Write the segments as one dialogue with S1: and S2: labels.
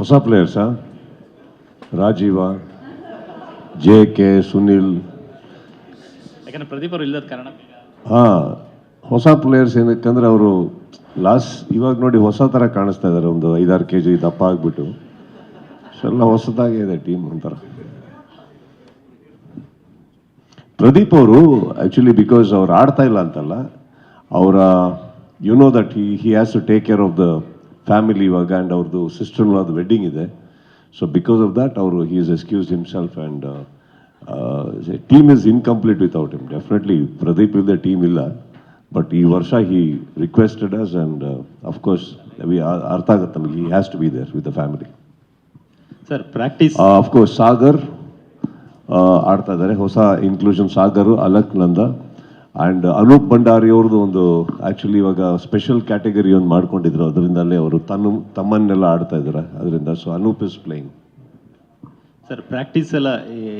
S1: ಹೊಸ ಪ್ಲೇಯರ್ಸಾ Rajeev J K Sunil.
S2: ಯಾಕಂದ್ರೆ ಪ್ರದೀಪ್ ಅವರು ಇಲ್ಲದ ಕಾರಣ.
S1: ಹಾಂ ಹೊಸ ಪ್ಲೇಯರ್ಸ್ ಏನಕ್ಕಂದ್ರೆ ಅವರು ಲಾಸ್ಟ್ ಇವಾಗ ನೋಡಿ ಹೊಸ ಥರ ಕಾಣಿಸ್ತಾ ಇದ್ದಾರೆ ಒಂದು ಐದಾರು ಕೆ ಜಿ ದಪ್ಪ ಆಗಿಬಿಟ್ಟು. ಎಲ್ಲ ಹೊಸದಾಗೇ ಇದೆ ಟೀಮ್ ಒಂಥರ. ಪ್ರದೀಪ್ ಅವರು ಆ್ಯಕ್ಚುಲಿ ಬಿಕಾಸ್ ಅವ್ರು ಆಡ್ತಾ ಇಲ್ಲ ಅಂತಲ್ಲ ಅವರ you know that he he has to take care of the family ಇವಾಗ ಆ್ಯಂಡ್ ಅವ್ರದ್ದು ಸಿಸ್ಟರ್ ಅದು ವೆಡ್ಡಿಂಗ್ ಇದೆ. ಸೊ ಬಿಕಾಸ್ ಆಫ್ ದ್ಯಾಟ್ ಅವರು he is excuse himself and team is incomplete without him definitely Pradeep ಇಲ್ಲದೆ team ಇಲ್ಲ but ಈ ವರ್ಷ he requested us and of course ಅರ್ಥ ಆಗುತ್ತೆ ನಮಗೆ. He has to be there with the family
S2: sir practice
S1: of course Sagar ಆಡ್ತಾ ಇದ್ದಾರೆ. ಹೊಸ ಇನ್ಕ್ಲೂಷನ್ ಸಾಗರ್ ಅಲಕ್ ನಂದ ಆ್ಯಂಡ್ ಅನೂಪ್ ಭಂಡಾರಿ ಅವ್ರದ್ದು ಒಂದು ಆ್ಯಕ್ಚುಲಿ ಇವಾಗ ಸ್ಪೆಷಲ್ ಕ್ಯಾಟಗರಿ ಒಂದು ಮಾಡ್ಕೊಂಡಿದ್ರು. ಅದರಿಂದಲೇ ಅವರು ತನ್ನ ತಮ್ಮನ್ನೆಲ್ಲ ಆಡ್ತಾ ಇದ್ದಾರೆ. ಅದರಿಂದ so Anoop is playing
S2: sir practice ಎಲ್ಲ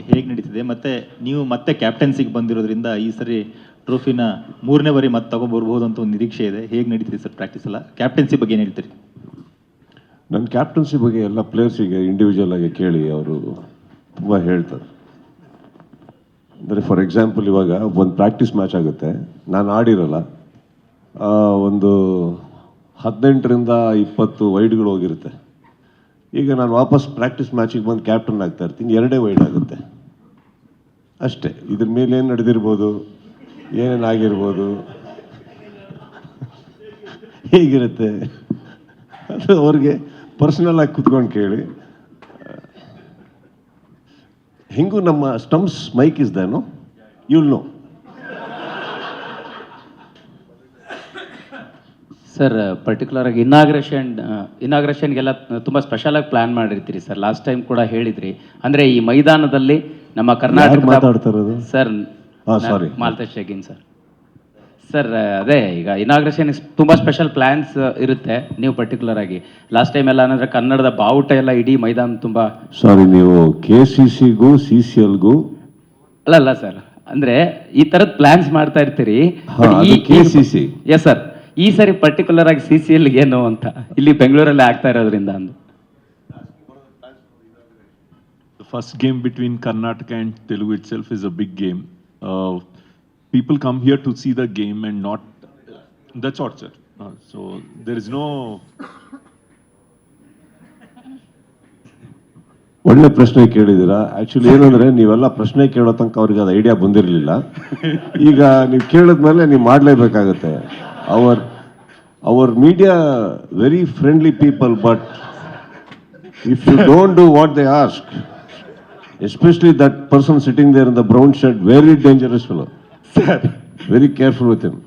S2: ಹೇಗೆ ನಡೀತಿದೆ? ಮತ್ತೆ ನೀವು ಮತ್ತೆ ಕ್ಯಾಪ್ಟನ್ಸಿಗೆ ಬಂದಿರೋದ್ರಿಂದ ಈ ಸರಿ ಟ್ರೋಫಿನ ಮೂರನೇ ಬಾರಿ ಮತ್ತೆ ತಗೊಬರ್ಬೋದು ಅಂತ ಒಂದು ನಿರೀಕ್ಷೆ ಇದೆ. ಹೇಗೆ ನಡೀತಿದೆ ಸರ್ ಪ್ರಾಕ್ಟೀಸ್ ಎಲ್ಲ? ಕ್ಯಾಪ್ಟನ್ಸಿ ಬಗ್ಗೆ ಏನು ಹೇಳ್ತೀರಿ?
S1: ನನ್ನ ಕ್ಯಾಪ್ಟನ್ಸಿ ಬಗ್ಗೆ ಎಲ್ಲ ಪ್ಲೇಯರ್ಸಿಗೆ ಇಂಡಿವಿಜುವಲ್ ಆಗಿ ಕೇಳಿ ಅವರು ತುಂಬ ಹೇಳ್ತಾರೆ. ಅಂದರೆ ಫಾರ್ ಎಕ್ಸಾಂಪಲ್ ಇವಾಗ ಒಂದು ಪ್ರಾಕ್ಟೀಸ್ ಮ್ಯಾಚ್ ಆಗುತ್ತೆ. ನಾನು ಆಡಿರಲ್ಲ. ಒಂದು ಹದಿನೆಂಟರಿಂದ ಇಪ್ಪತ್ತು ವೈಡ್ಗಳು ಹೋಗಿರುತ್ತೆ. ಈಗ ನಾನು ವಾಪಸ್ ಪ್ರಾಕ್ಟೀಸ್ ಮ್ಯಾಚಿಗೆ ಬಂದು ಕ್ಯಾಪ್ಟನ್ ಆಗ್ತಾ ಇರ್ತೀನಿ. ಎರಡೇ ವೈಡ್ ಆಗುತ್ತೆ. ಅಷ್ಟೇ. ಇದ್ರ ಮೇಲೆ ಏನು ನಡೆದಿರ್ಬೋದು? ಏನೇನು ಆಗಿರ್ಬೋದು? ಹೇಗಿರುತ್ತೆ? ಅದು ಅವ್ರಿಗೆ ಪರ್ಸನಲ್ ಆಗಿ ಕುತ್ಕೊಂಡು ಕೇಳಿ. ಹೆಂಗೂ ನಮ್ಮ ಸ್ಟಮ್ಸ್ ಮೈಕ್ ಇಸ್ ದೇನೋ ಯುಲ್ ನೋ
S3: ಸರ್ ಪರ್ಟಿಕ್ಯುಲರ್ ಆಗಿ ಇನಾಗ್ರೇಷನ್ ಇನಾಗ್ರೇಷನ್ಗೆಲ್ಲ ತುಂಬ ಸ್ಪೆಷಲ್ ಆಗಿ ಪ್ಲಾನ್ ಮಾಡಿರ್ತೀರಿ ಸರ್ ಲಾಸ್ಟ್ ಟೈಮ್ ಕೂಡ ಹೇಳಿದ್ರಿ. ಅಂದ್ರೆ ಈ ಮೈದಾನದಲ್ಲಿ ನಮ್ಮ ಕರ್ನಾಟಕ
S1: ಮಾತಾಡ್ತಾ ಇರೋದು?
S3: Sir
S1: sorry.
S3: Maltesh Shegin sir sir ಅದೇ ಈಗ ಇನಾಗ್ರೇಷನ್ ತುಂಬಾ ಸ್ಪೆಷಲ್ ಪ್ಲ್ಯಾನ್ಸ್ ಇರುತ್ತೆ. ನೀವು ಪರ್ಟಿಕ್ಯುಲರ್ ಆಗಿ. ಲಾಸ್ಟ್ ಟೈಮ್ ಎಲ್ಲ ಅಂದ್ರೆ ಕನ್ನಡದ ಬಾವುಟ ಎಲ್ಲ ಇಡೀ ಮೈದಾನ ತುಂಬಾ
S1: ಸಾರಿ ನೀವು ಕೆ ಸಿ ಸಿಗೂ ಸಿ ಸಿ ಎಲ್ಗೂ
S3: ಅಲ್ಲ ಅಲ್ಲ ಸರ್ ಅಂದ್ರೆ ಈ ತರದ್ ಪ್ಲಾನ್ಸ್ ಮಾಡ್ತಾ ಇರ್ತೀರಿ.
S1: K C C
S3: yes sir ಈ ಸರಿ ಪರ್ಟಿಕ್ಯುಲರ್ ಆಗಿ ಸಿ ಸಿ ಎಲ್ ಏನು ಅಂತ? ಇಲ್ಲಿ ಬೆಂಗಳೂರಲ್ಲಿ ಆಗ್ತಾ ಇರೋದ್ರಿಂದ ಅಂದು.
S4: First game between Karnataka Karnataka Telugu it itself is a big game Uh, people come here to see the game and not. That's torture. sir. Uh, so there is no.
S1: ಒಳ್ಳೆ ಪ್ರಶ್ನೆ ಕೇಳಿದ್ದೀರಾ ಆಕ್ಚುಲಿ ಏನಂದ್ರೆ ನೀವೆಲ್ಲ ಪ್ರಶ್ನೆ ಕೇಳೋ ತನಕ ಅವ್ರಿಗೆ ಅದು ಐಡಿಯಾ ಬಂದಿರಲಿಲ್ಲ ಈಗ ನೀವು ಕೇಳಿದ್ಮೇಲೆ ನೀವು ಮಾಡಲೇಬೇಕಾಗತ್ತೆ our our media very friendly people but if you don't do what they ask especially that person sitting there in the brown shirt very dangerous fellow very careful with him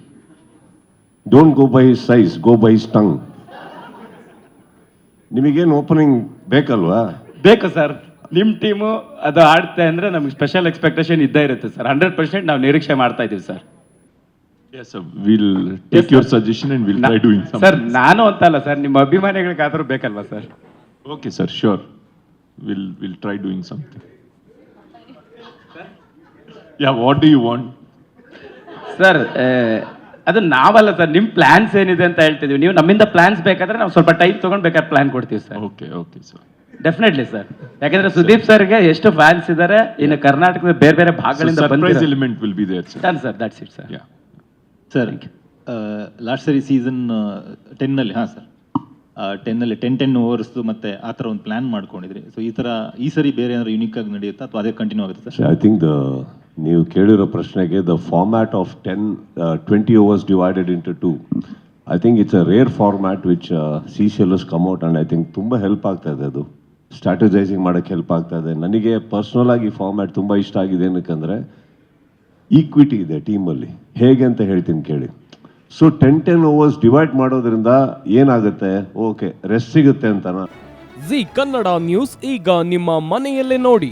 S1: don't go by his size go by his tongue ನಿಮಗೇನು opening ಬೇಕಲ್ವಾ
S3: ಬೇಕು sir ನಿಮ್ಮ team ಅದು ಆಡುತ್ತೆ ಅಂದರೆ ನಮ್ಗೆ special expectation ಇದ್ದೇ ಇರುತ್ತೆ sir hundred percent ನಾವು ನಿರೀಕ್ಷೆ ಮಾಡ್ತಾ ಇದ್ದೀವಿ sir
S4: Yes, sir. We'll take your suggestion and we'll try doing something.
S3: Sir ನಾನು ಅಂತಲ್ಲ ಸರ್ ನಿಮ್ಮ ಅಭಿಮಾನಿಗಳಿಗಾದರೂ ಬೇಕಲ್ವಾ sir
S4: Okay, sir. Sure. We'll we'll try doing something. Yeah. What do you want?
S3: Sir ಅದು ನಾವಲ್ಲ ಸರ್ ನಿಮ್ ಪ್ಲಾನ್ಸ್ ಏನಿದೆ ಅಂತ ಹೇಳ್ತಿದ್ವಿ. ನೀವು ನಮ್ಮಿಂದ ಪ್ಲಾನ್ಸ್ ಬೇಕಾದ್ರೆ ನಾವು ಸ್ವಲ್ಪ ಟೈಮ್ ತಗೊಂಡ್ಬೇಕಾದ್ರೆ ಪ್ಲಾನ್ ಕೊಡ್ತೀವಿ sir.
S4: Okay okay sir
S3: definitely sir ಯಾಕಂದ್ರೆ ಸುದೀಪ್ ಸರ್ಗೆ ಎಷ್ಟು ಫ್ಯಾನ್ಸ್ ಇದ್ದಾರೆ ಇನ್ನು ಕರ್ನಾಟಕದ ಬೇರೆ ಬೇರೆ ಭಾಗಗಳಿಂದ
S4: element
S3: will
S4: be there sir there, sir.
S3: Done sir that's it
S2: sir last ಸರಿ ಸೀಸನ್ ಟೆನ್ನಲ್ಲಿ ಹಾಂ ಸರ್ ಟೆನ್ನಲ್ಲಿ ಟೆನ್ ಟೆನ್ ಓವರ್ಸ್ದು ಮತ್ತೆ ಆ ಥರ ಒಂದು ಪ್ಲಾನ್ ಮಾಡ್ಕೊಂಡಿದ್ರಿ. ಸೊ ಈ ಥರ ಈ ಸರಿ ಬೇರೆ ಏನಾದ್ರು ಯುನಿಕ್ ಆಗಿ ನಡೆಯುತ್ತಾ ಅಥವಾ ಅದೇ ಕಂಟಿನ್ಯೂ ಆಗುತ್ತೆ ಸರ್
S1: ಐ ಥಿಂಕ್ ದ ನೀವು ಕೇಳಿರೋ ಪ್ರಶ್ನೆಗೆ the format of ten twenty overs divided into two I think it's a rare format which C C L come out and I think ತುಂಬ ಹೆಲ್ಪ್ ಆಗ್ತಾ ಇದೆ ಅದು. ಸ್ಟ್ರಾಟಜೈಸಿಂಗ್ ಮಾಡೋಕ್ಕೆ ಹೆಲ್ಪ್ ಆಗ್ತಾ ಇದೆ. ನನಗೆ ಪರ್ಸ್ನಲ್ ಆಗಿ ಫಾರ್ಮ್ಯಾಟ್ ತುಂಬ ಇಷ್ಟ ಆಗಿದೆ ಏನಕ್ಕಂದರೆ ಈಕ್ವಿಟಿ ಇದೆ ಟೀಮಲ್ಲಿ ಹೇಗೆ ಅಂತ ಹೇಳ್ತೀನಿ ಕೇಳಿ. So ten ten overs divide ಮಾಡೋದ್ರಿಂದ ಏನಾಗುತ್ತೆ? ಓಕೆ ರೆಸ್ಟ್ ಸಿಗುತ್ತೆ ಅಂತನಾ?
S5: ಜಿ ಕನ್ನಡ ನ್ಯೂಸ್ ಈಗ ನಿಮ್ಮ ಮನೆಯಲ್ಲೇ ನೋಡಿ.